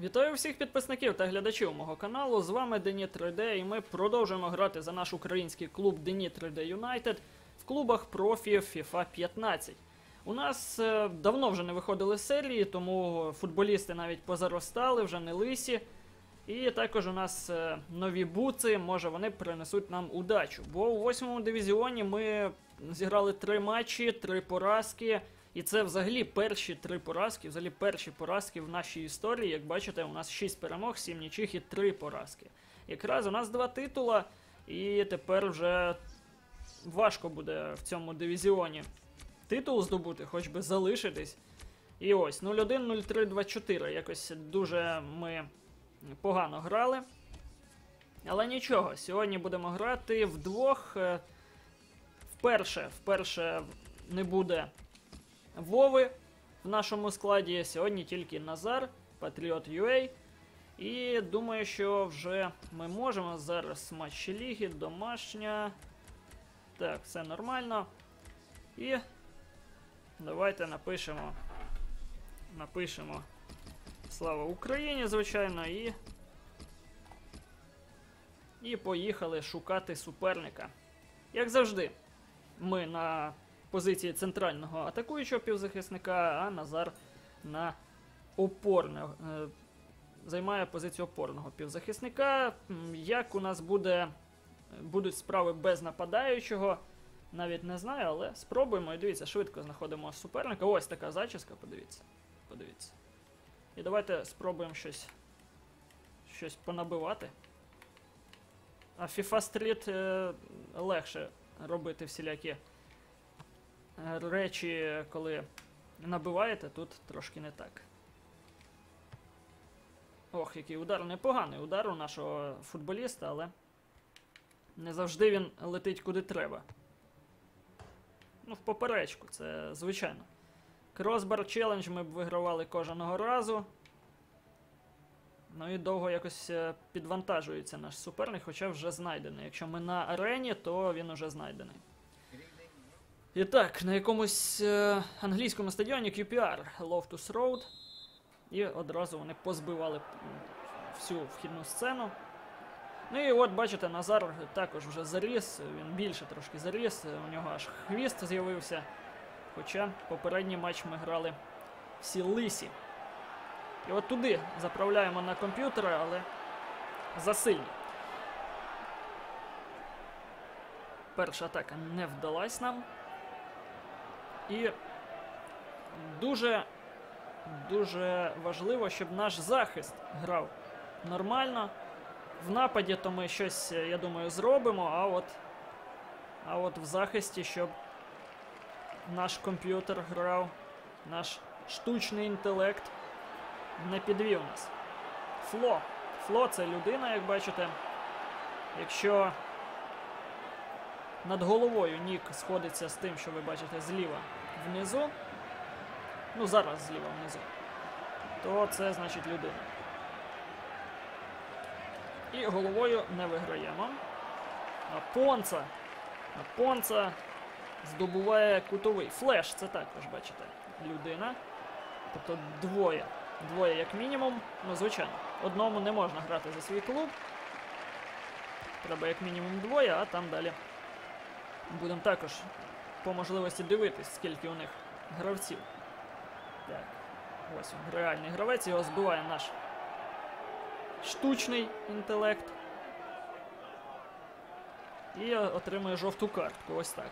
Вітаю всіх підписників та глядачів мого каналу. З вами Дені 3D і ми продовжуємо грати за наш український клуб Дені 3D United в клубах профі FIFA 15. У нас е, давно вже не виходили серії, тому футболісти навіть позаростали, вже не лисі. І також у нас е, нові буци, може вони принесуть нам удачу. Бо у восьмому дивізіоні ми зіграли три матчі, три поразки. І це взагалі перші три поразки, взагалі перші поразки в нашій історії. Як бачите, у нас 6 перемог, 7 нічих і 3 поразки. Якраз у нас два титула, і тепер вже важко буде в цьому дивізіоні титул здобути, хоч би залишитись. І ось 0-1, 0-3, 2-4. Якось дуже ми погано грали. Але нічого, сьогодні будемо грати вдвох. Е, Вперше, вперше не буде Вови в нашому складі. Сьогодні тільки Назар, Патріот UA. І думаю, що вже ми можемо зараз матчі ліги, домашня. Так, все нормально. І давайте напишемо. Напишемо Слава Україні, звичайно, і. І поїхали шукати суперника. Як завжди, ми на позиції центрального атакуючого півзахисника, а Назар на опорного. е, Займає позицію опорного півзахисника. Як у нас буде, будуть справи без нападаючого, навіть не знаю, але спробуємо. І дивіться, швидко знаходимо суперника. Ось така зачіска, подивіться. Подивіться. І давайте спробуємо щось, щось понабивати. А FIFA Street е, легше робити всілякі е, речі, коли набиваєте, тут трошки не так. Ох, який удар непоганий удар у нашого футболіста, але не завжди він летить куди треба. Ну, в поперечку, це звичайно. Кросбар челендж ми б вигравали кожного разу. Ну і довго якось е, підвантажується наш суперник, хоча вже знайдений. Якщо ми на арені, то він уже знайдений. І так, на якомусь е, англійському стадіоні QPR Loftus Road. І одразу вони позбивали всю вхідну сцену. Ну і от бачите, Назар також вже заріс, він більше трошки заріс, у нього аж хвіст з'явився. Хоча попередній матч ми грали всі лисі. І от туди заправляємо на комп'ютери, але засильні. Перша атака не вдалась нам. І дуже, дуже важливо, щоб наш захист грав нормально. В нападі то ми щось, я думаю, зробимо, а от, а от в захисті, щоб наш комп'ютер грав, наш штучний інтелект не підвів нас. Фло. Фло це людина, як бачите. Якщо над головою нік сходиться з тим, що ви бачите зліва внизу, ну зараз зліва внизу, то це значить людина. І головою не виграємо. А Понца. А Понца здобуває кутовий. Флеш, це також, бачите, людина. Тобто двоє. Двоє як мінімум. Ну, звичайно, одному не можна грати за свій клуб. Треба як мінімум двоє, а там далі будемо також по можливості дивитись, скільки у них гравців. Так, ось він, реальний гравець, його збиває наш штучний інтелект. І отримує жовту картку. Ось так.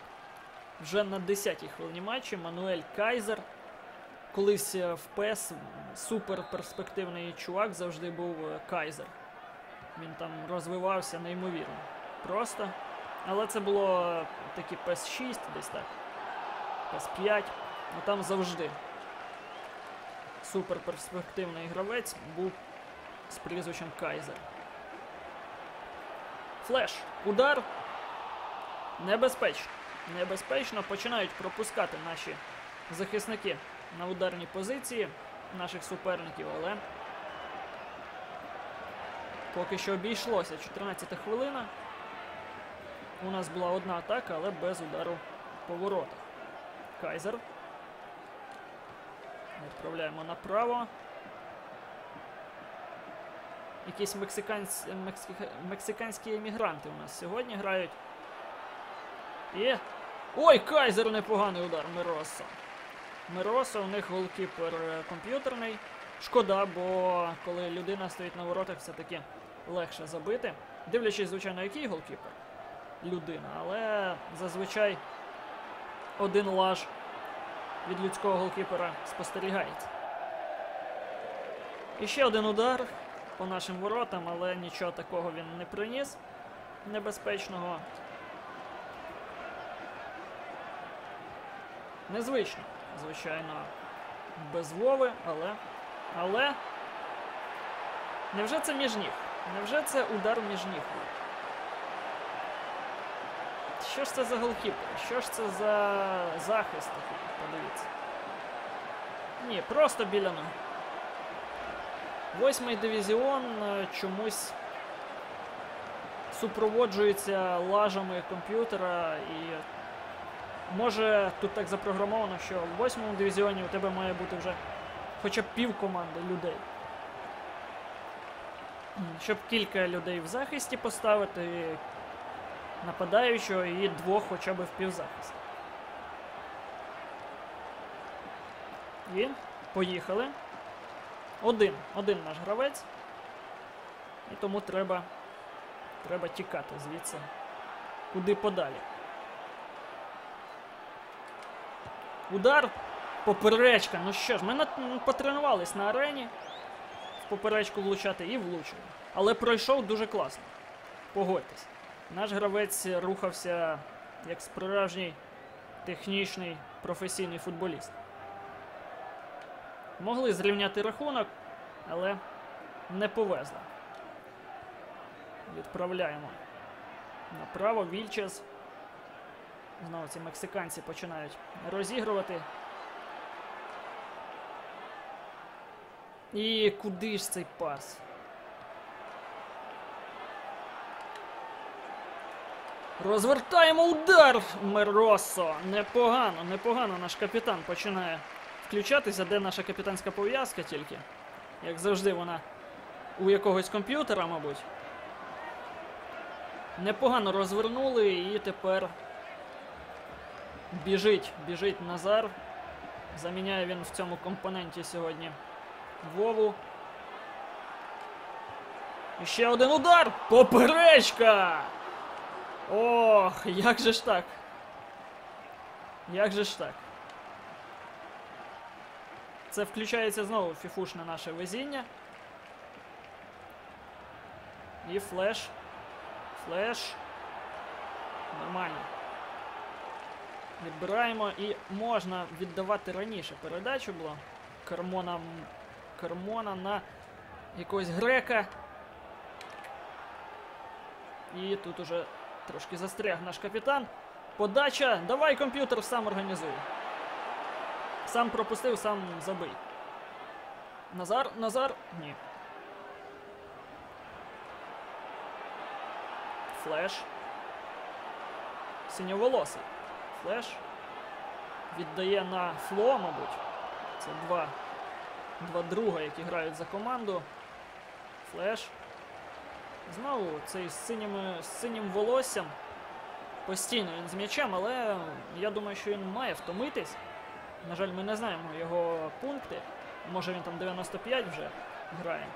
Вже на 10-й хвилині матчі Мануель Кайзер. Колись е, в ПЕС супер перспективний чувак завжди був е, Кайзер. Він там розвивався неймовірно. Просто. Але це було е, таки ПЕС 6, десь так. ПЕС 5. Ну там завжди. Супер перспективний гравець був з прізвищем Кайзер. Флеш. Удар. Небезпечно. Небезпечно починають пропускати наші захисники на ударній позиції наших суперників, але поки що обійшлося 14 хвилина. У нас була одна атака, але без удару по воротах. Кайзер. Відправляємо направо. якісь мексикансь... мексика- мексиканські емігранти у нас сьогодні грають. І. Ой, Кайзер непоганий удар Мироса. Мироса, у них голкіпер е, комп'ютерний. Шкода, бо коли людина стоїть на воротах, все-таки легше забити. Дивлячись, звичайно, який голкіпер людина, але зазвичай один лаж від людського голкіпера спостерігається. І ще один удар по нашим воротам, але нічого такого він не приніс небезпечного. Незвично, звичайно, без Вови, але. Але. Невже це між ніг? Невже це удар між ніг? Що ж це за голкіпер? Що ж це за захист такий? Подивіться. Ні, просто біля ноги. Восьмий дивізіон е, чомусь супроводжується лажами комп'ютера і може тут так запрограмовано, що в восьмому дивізіоні у тебе має бути вже хоча б пів команди людей. Щоб кілька людей в захисті поставити, нападаючого і двох хоча б в півзахист. І поїхали. Один, один наш гравець. І тому треба, треба тікати звідси. Куди подалі. Удар. Поперечка. Ну що ж, ми на, потренувались на арені в поперечку влучати і влучили. Але пройшов дуже класно. Погодьтесь. Наш гравець рухався як справжній технічний професійний футболіст. Могли зрівняти рахунок, але не повезло. Відправляємо направо. Вільчес. Знову ці мексиканці починають розігрувати. І куди ж цей пас? Розвертаємо удар! Меросо! Непогано, непогано наш капітан починає включатися. Де наша капітанська пов'язка тільки? Як завжди, вона у якогось комп'ютера, мабуть. Непогано розвернули і тепер біжить, біжить Назар. Заміняє він в цьому компоненті сьогодні Вову. І ще один удар! Поперечка! Ох, як же ж так? Як же ж так? Це включається знову фіфушне наше везіння. І флеш. Флеш. Нормально. Відбираємо і можна віддавати раніше передачу було. Кармона, Кармона на якогось грека. І тут уже трошки застряг наш капітан. Подача. Давай комп'ютер сам організуй. Сам пропустив, сам забий. Назар, Назар. Ні. Флеш. Синьоволосий. Флеш. Віддає на фло, мабуть. Це два. Два друга, які грають за команду. Флеш. Знову цей з, синіми, з синім волоссям. Постійно він з м'ячем, але я думаю, що він має втомитись. На жаль, ми не знаємо його пункти. Може він там 95 вже грає.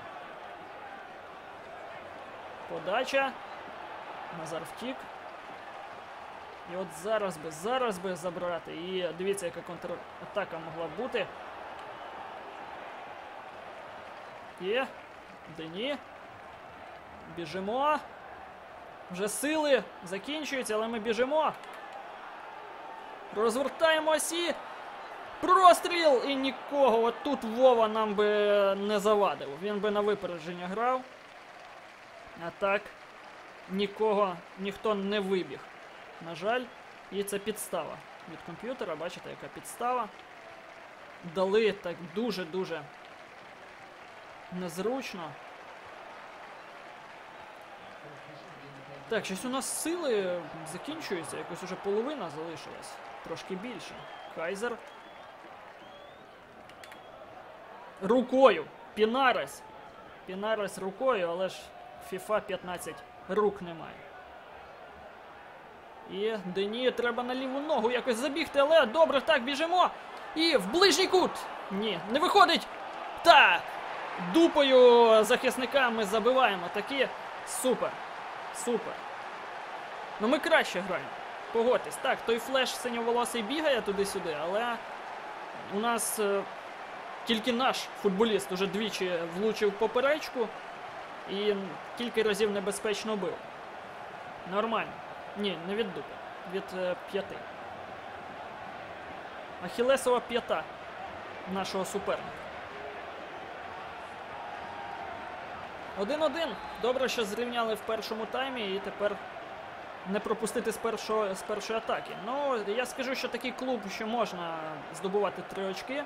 Подача. Назар втік. І от зараз би, зараз би забрати. І дивіться, яка контратака могла бути. Є. Дені. Біжимо. Вже сили закінчуються, але ми біжимо. Розвертаємось і. Простріл! І нікого. От тут Вова нам би не завадив. Він би на випередження грав. А так, нікого, ніхто не вибіг. На жаль, і це підстава від комп'ютера. Бачите, яка підстава. Дали так дуже-дуже незручно. Так, щось у нас сили закінчуються, якось уже половина залишилась. Трошки більше. Кайзер. Рукою. Пінарес. Пінарес рукою, але ж FIFA 15 рук немає. І Дені треба на ліву ногу якось забігти, але добре, так, біжимо. І в ближній кут. Ні, не виходить. Так. Дупою захисника ми забиваємо. Такі супер. Супер. Ну ми краще граємо. Погодьтесь. Так, той флеш синьоволосий бігає туди-сюди, але у нас е, тільки наш футболіст уже двічі влучив поперечку і кілька разів небезпечно бив. Нормально. Ні, не від дупи. Від е, п'яти. Ахілесова п'ята нашого суперника. Один-один. Добре, що зрівняли в першому таймі і тепер не пропустити з, першого, з першої атаки. Ну, я скажу, що такий клуб, що можна здобувати три очки.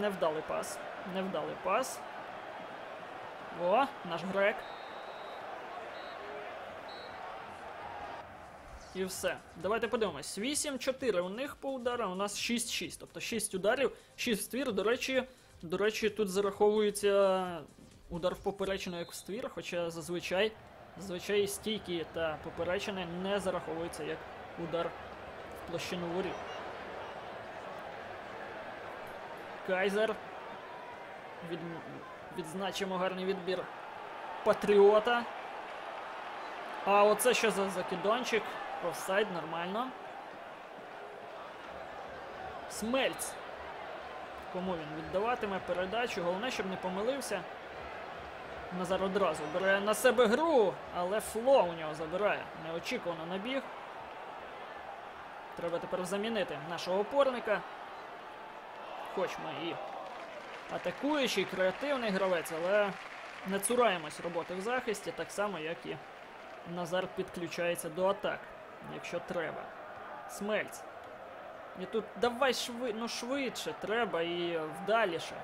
Невдалий пас. Невдалий пас. О, наш грек. І все. Давайте подивимось. 8-4 у них по ударам, у нас 6-6. Тобто 6 ударів, 6 ствір. До речі, до речі, тут зараховується удар в поперечину як в ствір, хоча зазвичай, зазвичай стійкі та поперечини не зараховуються як удар в площину воріт. Кайзер. Від... Відзначимо гарний відбір Патріота. А оце що за закидончик? Офсайд, нормально. Смельц. Кому він віддаватиме передачу? Головне, щоб не помилився. Назар одразу бере на себе гру, але фло у нього забирає. Неочікувано набіг. Треба тепер замінити нашого опорника. Хоч ми і атакуючий, креативний гравець, але не цураємось роботи в захисті, так само, як і Назар підключається до атак, якщо треба. Смельц. І тут давай шви... ну, швидше треба і вдаліше.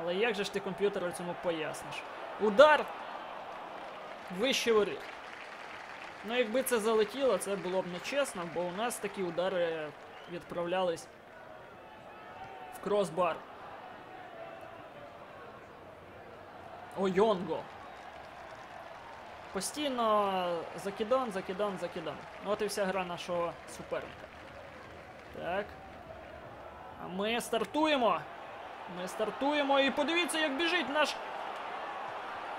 Але як же ж ти комп'ютеру цьому поясниш? Удар вище воріт. Ну, якби це залетіло, це було б нечесно, бо у нас такі удари відправлялись в кросбар. Ойонго. Постійно закидон, закидон, закидон. Ну, От і вся гра нашого суперника. Так. А ми стартуємо. Ми стартуємо і подивіться, як біжить наш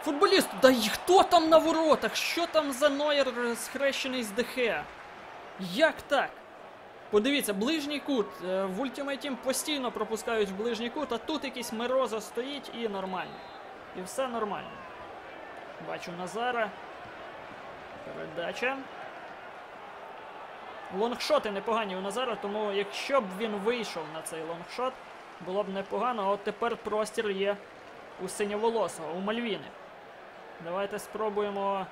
футболіст. Да й хто там на воротах? Що там за Нойер схрещений з ДХ? Як так? Подивіться, ближній кут. Е, В Ultimate Team постійно пропускають ближній кут, а тут якийсь Мироза стоїть і нормально. І все нормально. Бачу Назара. Передача. Лонгшоти непогані у Назара, тому якщо б він вийшов на цей лонгшот, було б непогано. От тепер простір є у синьоволосого, у Мальвіни. Давайте спробуємо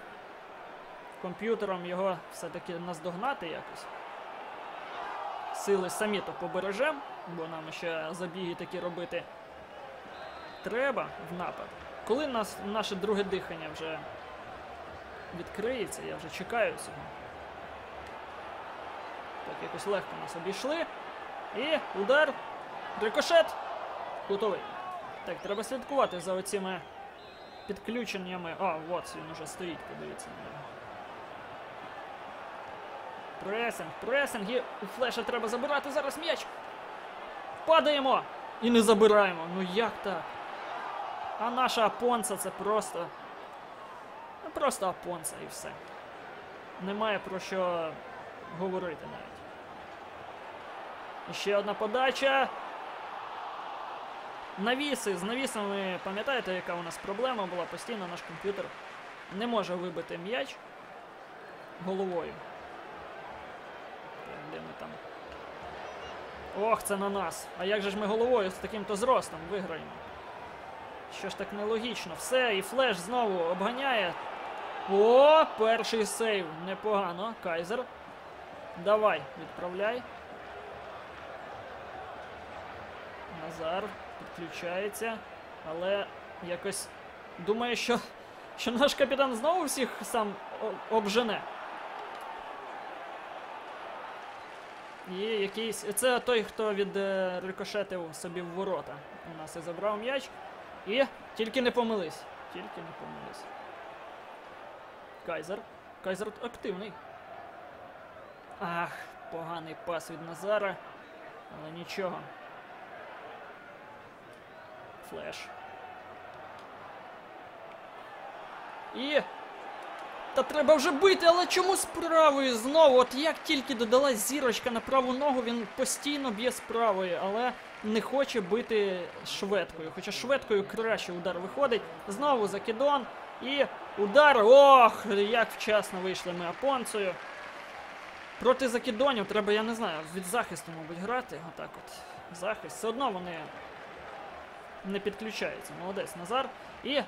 комп'ютером його все-таки наздогнати якось. Сили самі то побережем, бо нам ще забіги такі робити треба в напад. Коли нас, наше друге дихання вже відкриється, я вже чекаю цього. Так, якось легко нас обійшли. І удар. Рикошет. Кутовий. Так, треба слідкувати за оціми підключеннями. А, от він уже стоїть, подивіться на нього. Пресинг, пресинг. І у флеша треба забирати зараз м'яч. Падаємо! І не забираємо. Ну як так? А наша Апонца це просто. Ну, просто Апонца і все. Немає про що говорити навіть. Ще одна подача. Навіси. З навісами, пам'ятаєте, яка у нас проблема була? Постійно наш комп'ютер не може вибити м'яч головою. Де ми там? Ох, це на нас. А як же ж ми головою з таким-то зростом виграємо? Що ж так нелогічно? Все, і флеш знову обганяє. О, перший сейв. Непогано. Кайзер. Давай, відправляй. Назар підключається. Але якось думає, що, що наш капітан знову всіх сам обжене. І якийсь. Це той, хто від рикошетив собі в ворота. У нас і забрав м'яч. І тільки не помились. Тільки не помились. Кайзер. Кайзер активний. Ах, поганий пас від Назара. Але нічого. Флеш. І. Та треба вже бити, але чому з правої знову? От як тільки додалась зірочка на праву ногу, він постійно б'є з правої, але не хоче бити шведкою. Хоча шведкою краще удар виходить. Знову закидон. І удар. Ох, як вчасно вийшли ми опонцею. Проти закидонів треба, я не знаю, від захисту, мабуть, грати. Отак от. Захист. Все одно вони не підключаються. Молодець Назар. І.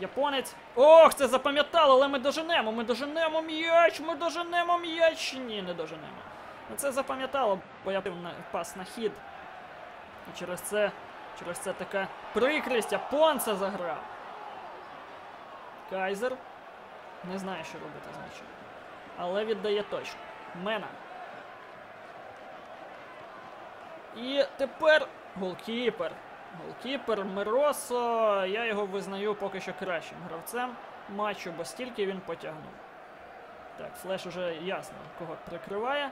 Японець. Ох, це запам'ятало, але ми доженемо. Ми доженемо м'яч, ми доженемо м'яч. Ні, не доженемо. Ну, Це запам'ятало, бо я пас на хід. І через це. Через це така прикрість. Японця заграв. Кайзер. Не знає, що робити з м'ячем. Але віддає точно. Мена. І тепер голкіпер. Голкіпер Миросо. Я його визнаю поки що кращим гравцем матчу, бо стільки він потягнув. Так, флеш уже ясно, кого прикриває.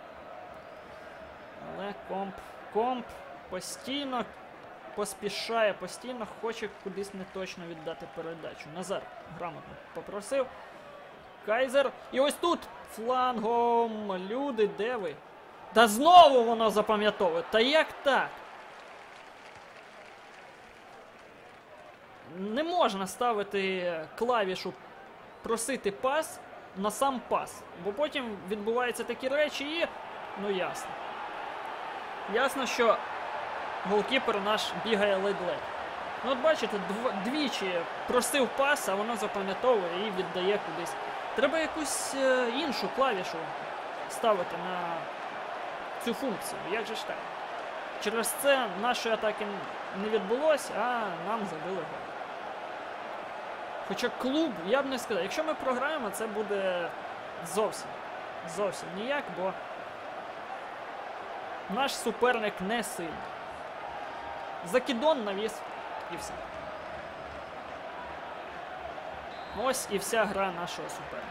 Але комп. Комп постійно поспішає, постійно хоче кудись неточно віддати передачу. Назар грамотно попросив. Кайзер. І ось тут флангом. Люди, де ви? Та знову воно запам'ятовує. Та як так? Не можна ставити клавішу просити пас на сам пас. Бо потім відбуваються такі речі і. Ну ясно. Ясно, що голкіпер наш бігає ледь-ледь. Ну от бачите, дв- двічі просив пас, а воно запам'ятовує і віддає кудись. Треба якусь е, іншу клавішу ставити на цю функцію. Як же ж так? Через це нашої атаки не відбулося, а нам забили гол. Хоча клуб, я б не сказав, якщо ми програємо, це буде зовсім. Зовсім ніяк, бо наш суперник не сильний. Закидон навіс і все. Ось і вся гра нашого суперника.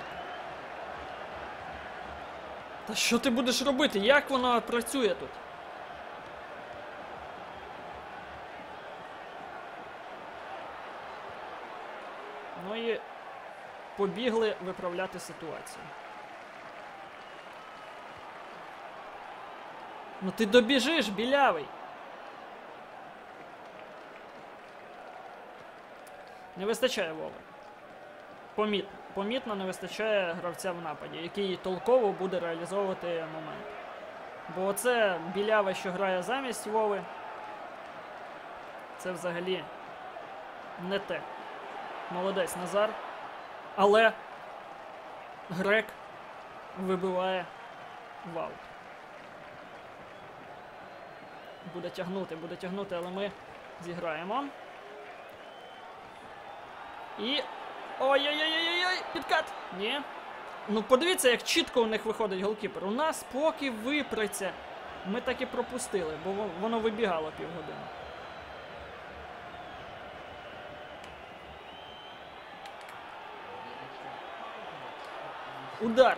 Та що ти будеш робити? Як воно працює тут? Ну і побігли виправляти ситуацію. Ну ти добіжиш, білявий. Не вистачає Вови. Помітно. Помітно не вистачає гравця в нападі, який толково буде реалізовувати момент. Бо оце біляве, що грає замість Вови. Це взагалі не те. Молодець Назар. Але Грек вибиває в аут. Буде тягнути, буде тягнути, але ми зіграємо. І. Ой-ой-ой-ой-ой! Підкат! Ні. Ну подивіться, як чітко у них виходить голкіпер. У нас поки випреться. Ми так і пропустили, бо воно вибігало півгодини. Удар.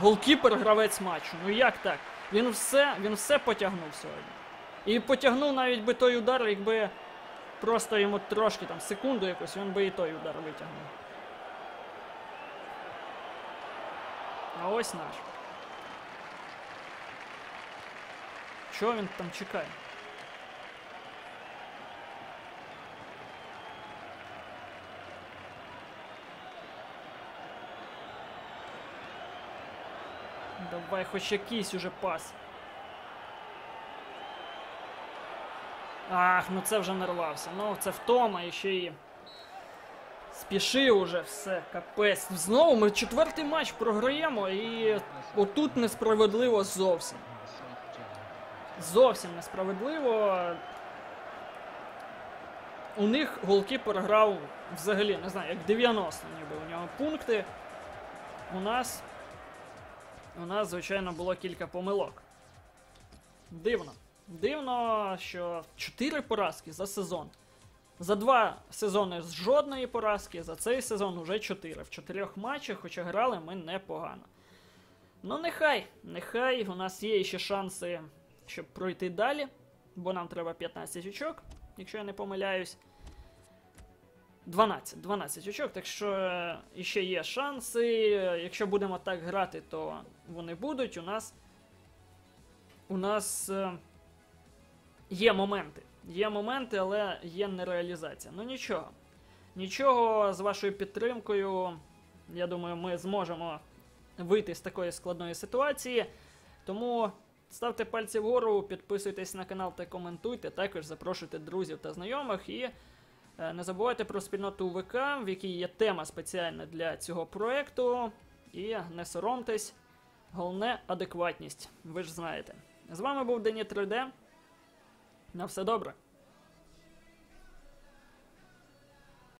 Голкіпер гравець матчу. Ну як так? Він все, він все потягнув сьогодні. І потягнув навіть би той удар, якби просто йому трошки там секунду якось, він би і той удар витягнув. А ось наш. Чого він там чекає? Давай хоч якийсь уже пас. Ах, ну це вже нарвався. Ну, це втома і ще і. Спішив уже все, капець. Знову ми четвертий матч програємо і отут несправедливо зовсім. Зовсім несправедливо. У них голкіпер грав взагалі, не знаю, як 90 ніби у нього пункти. У нас. У нас, звичайно, було кілька помилок. Дивно. Дивно, що 4 поразки за сезон. За два сезони з жодної поразки, за цей сезон уже чотири. В чотирьох матчах, хоча грали ми непогано. Ну, нехай, нехай у нас є ще шанси, щоб пройти далі, бо нам треба 15 очок, якщо я не помиляюсь. 12, 12 очок, так що е, іще є шанси. Якщо будемо так грати, то вони будуть. У нас. У нас е, є моменти. Є моменти, але є нереалізація. Ну нічого. Нічого з вашою підтримкою. Я думаю, ми зможемо вийти з такої складної ситуації. Тому ставте пальці вгору, підписуйтесь на канал та коментуйте. Також запрошуйте друзів та знайомих. І е, не забувайте про спільноту ВК, в якій є тема спеціальна для цього проекту. І не соромтесь. Головне адекватність. Ви ж знаєте. З вами був Дені 3D. На все добре.